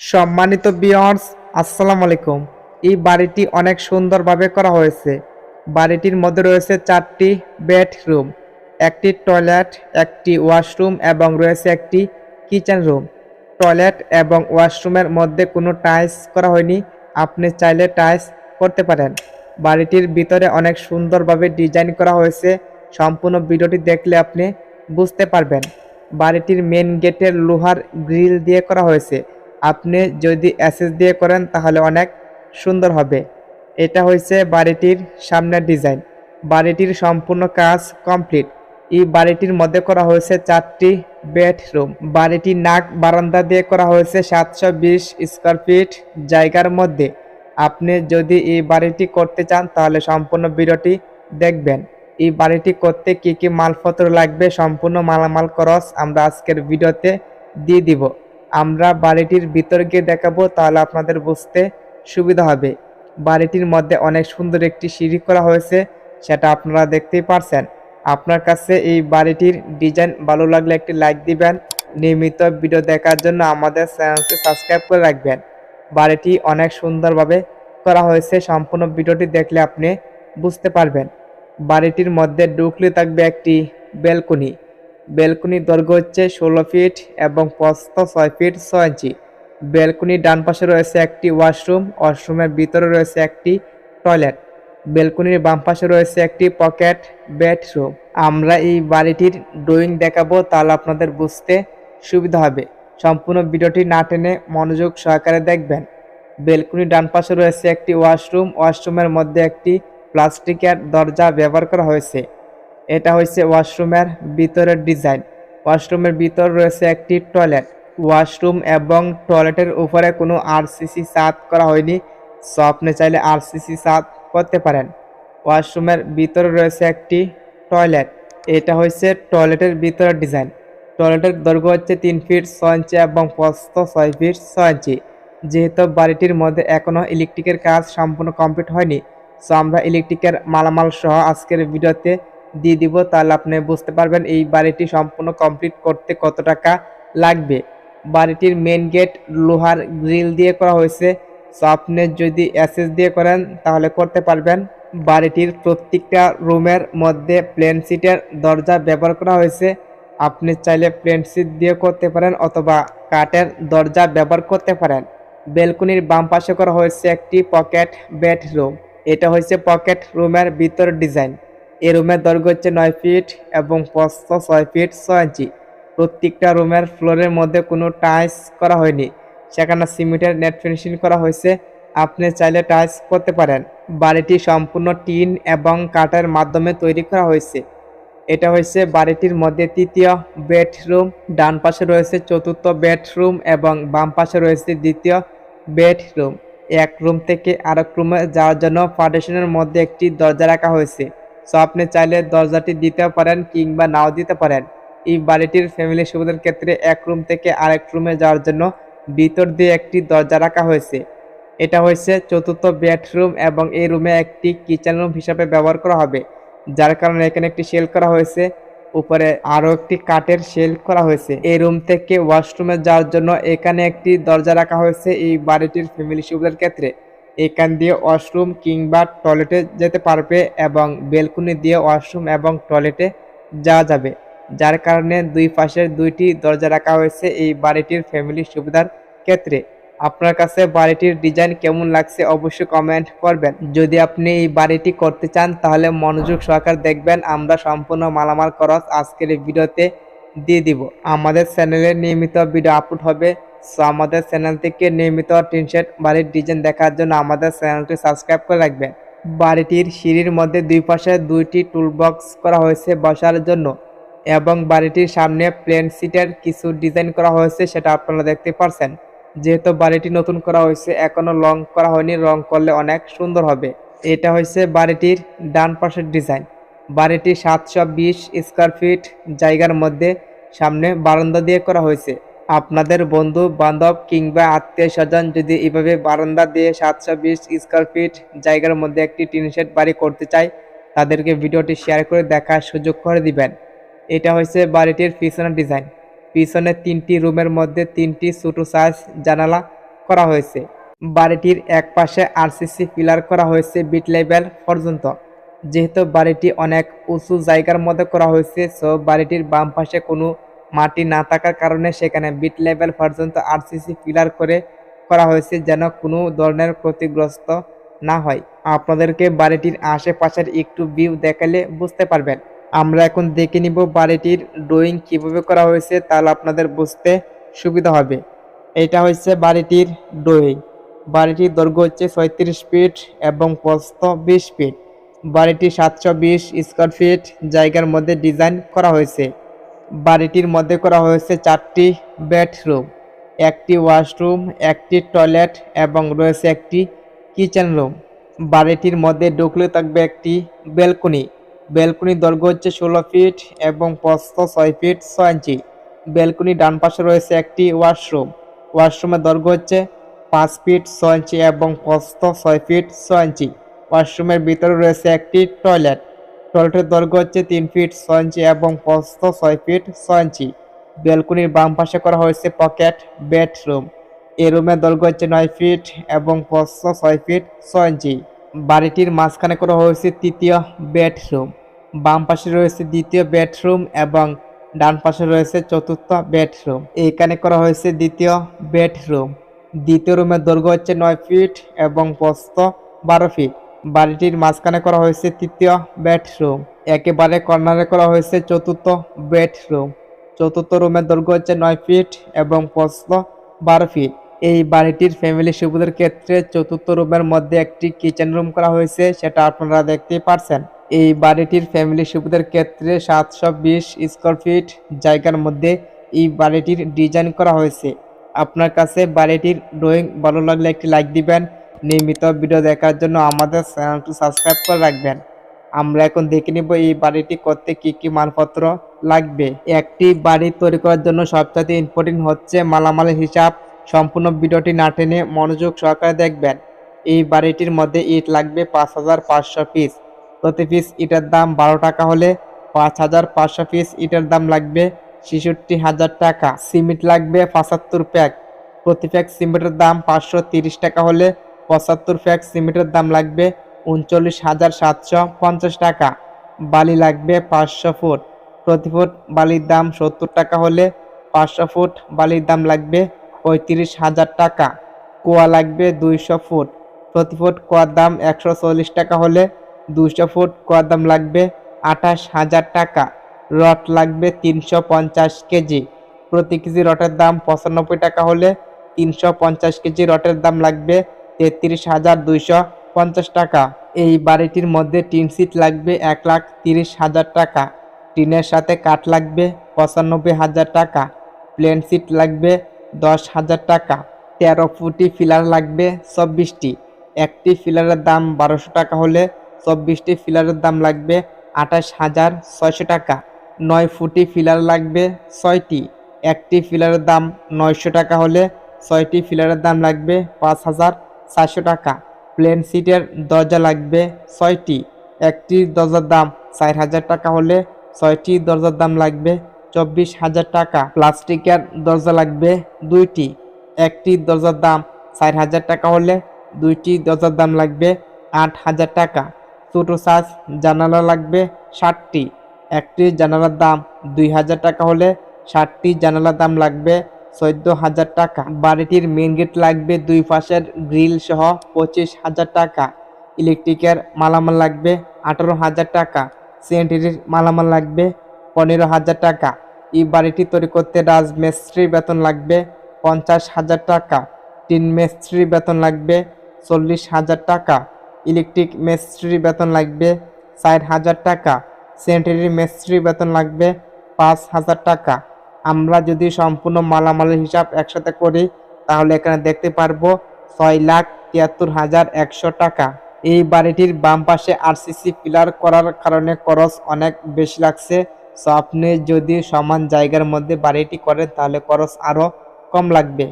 সম্মানিত বিয়ার্স আসসালামু আলাইকুম। এই বাড়িটি অনেক সুন্দরভাবে করা হয়েছে। বাড়িটির মধ্যে রয়েছে চারটি বেডরুম, একটি টয়লেট, একটি ওয়াশরুম এবং রয়েছে একটি কিচেন রুম। টয়লেট এবং ওয়াশরুমের মধ্যে কোনো টাইলস করা হয়নি, আপনি চাইলে টাইলস করতে পারেন। বাড়িটির ভিতরে অনেক সুন্দরভাবে ডিজাইন করা হয়েছে। সম্পূর্ণ ভিডিওটি দেখলে আপনি বুঝতে পারবেন। বাড়িটির মেন গেটের লোহার গ্রিল দিয়ে করা হয়েছে। আপনি যদি অ্যাসেস দিয়ে করেন, তাহলে অনেক সুন্দর হবে। এটা হয়েছে বাড়িটির সামনের ডিজাইন বাড়িটির সম্পূর্ণ কাজ কমপ্লিট এই বাড়িটির মধ্যে করা হয়েছে চারটি বেডরুম বাড়িটির নাক বারান্দা দিয়ে করা হয়েছে সাতশো বিশ স্কোয়ার ফিট জায়গার মধ্যে। আপনি যদি এই বাড়িটি করতে চান, তাহলে সম্পূর্ণ ভিডিওটি দেখবেন। এই বাড়িটি করতে কি কি মালপত্র লাগবে, সম্পূর্ণ মালামাল খরচ আমরা আজকের ভিডিওতে দিয়ে দিব। আমরা বাড়িটির ভিতর গিয়ে দেখাবো, তাহলে আপনাদের বুঝতে সুবিধা হবে। বাড়িটির মধ্যে অনেক সুন্দর একটি সিঁড়ি করা হয়েছে, সেটা আপনারা দেখতেই পারছেন। আপনার কাছে এই বাড়িটির ডিজাইন ভালো লাগলে একটি লাইক দিবেন। নিয়মিত ভিডিও দেখার জন্য আমাদের চ্যানেলটি সাবস্ক্রাইব করে রাখবেন। বাড়িটি অনেক সুন্দরভাবে করা হয়েছে, সম্পূর্ণ ভিডিওটি দেখলে আপনি বুঝতে পারবেন। বাড়িটির মধ্যে ঢুকলে থাকবে একটি বেলকনি বেলকনির দৈর্ঘ্য হচ্ছে ষোলো ফিট এবং প্রস্থ ছয় ফিট ছয় ইঞ্চি। বেলকনির ডান পাশে রয়েছে একটি ওয়াশরুম, ওয়াশরুমের ভিতরে রয়েছে একটি টয়লেট। বেলকনির বাম পাশে রয়েছে একটি পকেট বেডরুম। আমরা এই বাড়িটির ড্রয়িং দেখাবো, তাহলে আপনাদের বুঝতে সুবিধা হবে। সম্পূর্ণ ভিডিওটি না টেনে মনোযোগ সহকারে দেখবেন। বেলকনির ডান পাশে রয়েছে একটি ওয়াশরুম, ওয়াশরুমের মধ্যে একটি প্লাস্টিকের দরজা ব্যবহার করা হয়েছে। এটা হচ্ছে ওয়াশরুমের ভিতরের ডিজাইন। ওয়াশরুমের ভিতর রয়েছে একটি টয়লেট। ওয়াশরুম এবং টয়লেটের উপরে কোনো আরসিসি সাত করা হয়নি। সো আপনি চাইলে আরসিসি সাত করতে পারেন। ওয়াশরুমের ভিতরে রয়েছে একটি টয়লেট। এটা হচ্ছে টয়লেটের ভিতরের ডিজাইন। টয়লেটের দৈর্ঘ্য হচ্ছে তিন ফিট ছয় ইঞ্চি এবং প্রস্থ ছয় ফিট ছয় ইঞ্চি। যেহেতু বাড়িটির মধ্যে এখনও ইলেকট্রিকের কাজ সম্পূর্ণ কমপ্লিট হয়নি, সো আমরা ইলেকট্রিকের মালামাল সহ আজকের ভিডিওতে দিয়ে দিব, তাহলে আপনি বুঝতে পারবেন এই বাড়িটি সম্পূর্ণ কমপ্লিট করতে কত টাকা লাগবে। বাড়িটির মেন গেট লোহার গ্রিল দিয়ে করা হয়েছে। সো আপনি যদি অ্যাসেস দিয়ে করেন, তাহলে করতে পারবেন। বাড়িটির প্রত্যেকটা রুমের মধ্যে প্লেন সিটের দরজা ব্যবহার করা হয়েছে। আপনি চাইলে প্লেন সিট দিয়ে করতে পারেন অথবা কাঠের দরজা ব্যবহার করতে পারেন। বেলকনির বাম পাশে করা হয়েছে একটি পকেট বেডরুম এটা হচ্ছে পকেট রুমের ভিতর ডিজাইন এই রুমের দৈর্ঘ্য হচ্ছে নয় ফিট এবং প্রস্থ ছয় ফিট ছয় ইঞ্চি। প্রত্যেকটা রুমের ফ্লোরের মধ্যে কোনো টাইলস করা হয়নি। সেখানে সিমেন্টের নেট ফিনিশিং করা হয়েছে। আপনি চাইলে টাইলস করতে পারেন। বাড়িটি সম্পূর্ণ টিন এবং কাঠের মাধ্যমে তৈরি করা হয়েছে। এটা হচ্ছে বাড়িটির মধ্যে তৃতীয় বেডরুম, ডান পাশে রয়েছে চতুর্থ বেডরুম এবং বাম পাশে রয়েছে দ্বিতীয় বেডরুম। এক রুম থেকে আরেক রুমে যাওয়ার জন্য ফাউন্ডেশনের মধ্যে একটি দরজা রাখা হয়েছে। সো আপনি চাইলে দরজাটি দিতে পারেন কিংবা নাও দিতে পারেন। এই বাড়িটির ফ্যামিলি সুবিধার ক্ষেত্রে এক রুম থেকে আরেক রুমে যাওয়ার জন্য ভিতর দিয়ে একটি দরজা রাখা হয়েছে। এটা হয়েছে চতুর্থ বেডরুম এবং এই রুমে একটি কিচেন রুম হিসাবে ব্যবহার করা হবে, যার কারণে এখানে একটি শেল করা হয়েছে। উপরে আরও একটি কাঠের শেল করা হয়েছে। এই রুম থেকে ওয়াশরুমে যাওয়ার জন্য এখানে একটি দরজা রাখা হয়েছে এই বাড়িটির ফ্যামিলি সুবিধার ক্ষেত্রে। এখান দিয়ে ওয়াশরুম কিংবা টয়লেটে যেতে পারবে এবং বেলকুনি দিয়ে ওয়াশরুম এবং টয়লেটে যাওয়া যাবে। যার কারণে দুই পাশের দুইটি দরজা রাখা হয়েছে এই বাড়িটির ফ্যামিলি সুবিধার ক্ষেত্রে। আপনার কাছে বাড়িটির ডিজাইন কেমন লাগছে অবশ্যই কমেন্ট করবেন। যদি আপনি এই বাড়িটি করতে চান, তাহলে মনোযোগ সহকার দেখবেন। আমরা সম্পূর্ণ মালামাল খরচ আজকের এই ভিডিওতে দিয়ে দিব। আমাদের চ্যানেলে নিয়মিত ভিডিও আপলোড হবে। সো আমাদের চ্যানেল থেকে নিয়মিত টিন টিনশেড বাড়ির ডিজাইন দেখার জন্য আমাদের চ্যানেলটি সাবস্ক্রাইব করে রাখবেন। বাড়িটির সিঁড়ির মধ্যে দুই পাশে দুইটি টুলবক্স করা হয়েছে বসার জন্য এবং বাড়িটির সামনে প্লেন সিটের কিছু ডিজাইন করা হয়েছে সেটা আপনারা দেখতে পারছেন। যেহেতু বাড়িটি নতুন করা হয়েছে, এখনও রং করা হয়নি রং করলে অনেক সুন্দর হবে। এটা হয়েছে বাড়িটির ডান পাশের ডিজাইন বাড়িটি সাতশো বিশ স্কোয়ার ফিট জায়গার মধ্যে সামনে বারান্দা দিয়ে করা হয়েছে। আপনাদের বন্ধু, বান্ধব কিংবা আত্মীয় স্বজন যদি এভাবে বারান্দা দিয়ে সাতশো বিশ স্কোয়ার ফিট জায়গার মধ্যে একটি টিন শেড বাড়ি করতে চায়, তাদেরকে ভিডিওটি শেয়ার করে দেখার সুযোগ করে দিবেন। এটা হচ্ছে বাড়িটির পিছনের ডিজাইন পিছনে তিনটি রুমের মধ্যে তিনটি ছোটো সাইজ জানালা করা হয়েছে। বাড়িটির এক পাশে আরসিসি পিলার করা হয়েছে বিট লেভেল পর্যন্ত। যেহেতু বাড়িটি অনেক উঁচু জায়গার মধ্যে করা হয়েছে সো বাড়িটির বাম পাশে কোনো মাটি না থাকার কারণে সেখানে বিট লেভেল পর্যন্ত আরসিসি পিলার করে করা হয়েছে যেন কোনো ধরনের ক্ষতিগ্রস্ত না হয়। আপনাদেরকে বাড়িটির আশেপাশের একটু ভিউ দেখালে বুঝতে পারবেন। আমরা এখন দেখে নিব বাড়িটির ড্রয়িং কীভাবে করা হয়েছে, তাহলে আপনাদের বুঝতে সুবিধা হবে। এটা হচ্ছে বাড়িটির ড্রয়িং বাড়িটির দৈর্ঘ্য হচ্ছে ছয়ত্রিশ ফিট এবং প্রস্থ বিশ ফিট বাড়িটি সাতশো বিশ স্কোয়ার ফিট জায়গার মধ্যে ডিজাইন করা হয়েছে। বাড়িটির মধ্যে করা হয়েছে চারটি বেডরুম, একটি ওয়াশরুম, একটি টয়লেট এবং রয়েছে একটি কিচেন রুম। বাড়িটির মধ্যে ঢুকলে থাকবে একটি বেলকনি। বেলকনির দৈর্ঘ্য হচ্ছে ষোলো ফিট এবং প্রস্থ ছয় ফিট ছয় ইঞ্চি। বেলকনি ডান পাশে রয়েছে একটি ওয়াশরুম। ওয়াশরুমের দৈর্ঘ্য হচ্ছে পাঁচ ফিট ছয় ইঞ্চি এবং প্রস্থ ছয় ফিট ছয় ইঞ্চি। ওয়াশরুমের ভিতরে রয়েছে একটি টয়লেট। টয়লেটের দৈর্ঘ্য হচ্ছে তিন ফিট ছয় ইঞ্চি এবং প্রস্থ ছয় ফিট ছয় ইঞ্চি। ব্যালকনির বাম পাশে করা হয়েছে পকেট, বেডরুম। এই রুমের দৈর্ঘ্য হচ্ছে নয় ফিট এবং প্রস্থ ছয় ফিট ছয় ইঞ্চি। বাড়িটির মাঝখানে করা হয়েছে তৃতীয় বেডরুম। বাম পাশে রয়েছে দ্বিতীয় বেডরুম এবং ডান পাশে রয়েছে চতুর্থ বেডরুম। এখানে করা হয়েছে দ্বিতীয় বেডরুম। দ্বিতীয় রুমের দৈর্ঘ্য হচ্ছে নয় ফিট এবং প্রস্থ বারো ফিট। বাড়িটির মাঝখানে করা হয়েছে তৃতীয় বেডরুম, একেবারে কর্নারে করা হয়েছে চতুর্থ বেডরুম। চতুর্থ রুমের দৈর্ঘ্য হচ্ছে নয় ফিট এবং প্রস্থ বারো ফিট। এই বাড়িটির ফ্যামিলি সুবিধার ক্ষেত্রে চতুর্থ রুমের মধ্যে একটি কিচেন রুম করা হয়েছে, সেটা আপনারা দেখতেই পারছেন। এই বাড়িটির ফ্যামিলি সুবিধার ক্ষেত্রে সাতশো বিশ স্কোয়ার ফিট জায়গার মধ্যে এই বাড়িটির ডিজাইন করা হয়েছে। আপনার কাছে বাড়িটির ড্রয়িং ভালো লাগলে একটি লাইক দিবেন নিয়মিত ভিডিও দেখার জন্য আমাদের চ্যানেলটি সাবস্ক্রাইব করে রাখবেন। আমরা এখন দেখে নিব এই বাড়িটি করতে কি কি মালপত্র লাগবে। একটি বাড়ি তৈরি করার জন্য সবচেয়ে ইম্পর্টেন্ট হচ্ছে মালামালের হিসাব। সম্পূর্ণ ভিডিওটি না টেনে মনোযোগ সহকারে দেখবেন। এই বাড়িটির মধ্যে ইট লাগবে পাঁচ হাজার পাঁচশো পিস প্রতি পিস ইটের দাম বারো টাকা হলে পাঁচ হাজার পাঁচশো পিস ইটের দাম লাগবে ছেষট্টি হাজার টাকা। সিমেন্ট লাগবে পঁচাত্তর প্যাক প্রতি প্যাক সিমেন্টের দাম পাঁচশো তিরিশ টাকা হলে পঁচাত্তর প্যাক সিমেন্টের দাম লাগবে উনচল্লিশ হাজার সাতশো পঞ্চাশ টাকা। বালি লাগবে পাঁচশো ফুট। প্রতি ফুট বালির দাম সত্তর টাকা হলে পাঁচশো ফুট বালির দাম লাগবে পঁয়ত্রিশ হাজার টাকা। কুয়া লাগবে দুইশো ফুট। প্রতি ফুট কুয়ার দাম একশো চল্লিশ টাকা হলে দুইশো ফুট কুয়ার দাম লাগবে আঠাশ হাজার টাকা। রড লাগবে তিনশো পঞ্চাশ কেজি। প্রতি কেজি রটের দাম পঁচানব্বই টাকা হলে তিনশো পঞ্চাশ কেজি রটের দাম লাগবে তেত্রিশ হাজার দুইশো পঞ্চাশ টাকা। এই বাড়িটির মধ্যে টিন সিট লাগবে এক লাখ তিরিশ হাজার টাকা। টিনের সাথে কাঠ লাগবে পঁচানব্বই হাজার টাকা। প্লেন সিট লাগবে দশ হাজার টাকা। তেরো ফুটি ফিলার লাগবে চব্বিশটি। একটি ফিলারের দাম বারোশো টাকা হলে চব্বিশটি ফিলারের দাম লাগবে আঠাশ হাজার ছয়শো টাকা। নয় ফুটি ফিলার লাগবে ছয়টি। একটি ফিলারের দাম নয়শো টাকা হলে ছয়টি ফিলারের দাম লাগবে পাঁচ হাজার চারশো টাকা। প্লেন সিটের দরজা লাগবে ছয়টি। একটি দরজার দাম চার হাজার টাকা হলে ছয়টি দরজার দাম লাগবে চব্বিশ হাজার টাকা। প্লাস্টিকের দরজা লাগবে দুইটি। একটি দরজার দাম চার হাজার টাকা হলে দুইটি দরজার দাম লাগবে আট হাজার টাকা। ছোটো সাইজ জানালা লাগবে ষাটটি। একটি জানালার দাম দুই হাজার টাকা হলে ষাটটি জানালার দাম লাগবে চোদ্দ হাজার টাকা। বাড়িটির মেন গেট লাগবে দুই পাশের গ্রিল সহ পঁচিশ হাজার টাকা ইলেকট্রিকের মালামাল লাগবে আঠারো হাজার টাকা সিএনটির মালামাল লাগবে পনেরো হাজার টাকা। এই বাড়িটি তৈরি করতে রাজমিস্ত্রির বেতন লাগবে পঞ্চাশ হাজার টাকা। টিন মিস্ত্রির বেতন লাগবে চল্লিশ হাজার টাকা। ইলেকট্রিক মিস্ত্রির বেতন লাগবে ষাট হাজার টাকা সেন্টারি মিস্ত্রির বেতন লাগবে পাঁচ হাজার টাকা। আমরা যদি সম্পূর্ণ মালামালের হিসাব একসাথে করি, তাহলে এখানে দেখতে পারব ছয় লাখ তিয়াত্তর হাজার একশো টাকা। এই বাড়িটির বাম পাশে আরসিসি পিলার করার কারণে খরচ অনেক বেশি লাগছে। সো আপনি যদি সমান জায়গার মধ্যে বাড়িটি করেন, তাহলে খরচ আরও কম লাগবে।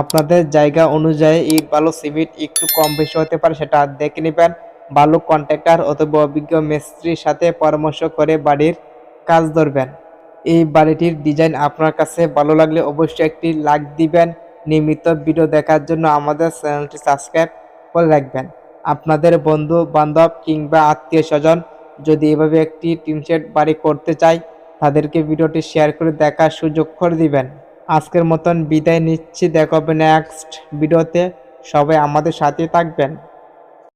আপনাদের জায়গা অনুযায়ী ইট বালু সিমেন্ট একটু কম বেশি হতে পারে, সেটা দেখে নেবেন। বালু কন্ট্রাক্টর অথবা অভিজ্ঞ মিস্ত্রির সাথে পরামর্শ করে বাড়ির কাজ ধরবেন। এই বাড়িটির ডিজাইন আপনার কাছে ভালো লাগলে অবশ্যই একটি লাইক দিবেন। নিয়মিত ভিডিও দেখার জন্য আমাদের চ্যানেলটি সাবস্ক্রাইব করে রাখবেন। আপনাদের বন্ধু, বান্ধব কিংবা আত্মীয় স্বজন যদি এভাবে একটি টিনশেড বাড়ি করতে চায়, তাদেরকে ভিডিওটি শেয়ার করে দেখার সুযোগ করে দিবেন। আজকের মতন বিদায় নিচ্ছি। দেখা হবে নেক্সট ভিডিওতে সবাই আমাদের সাথে থাকবেন।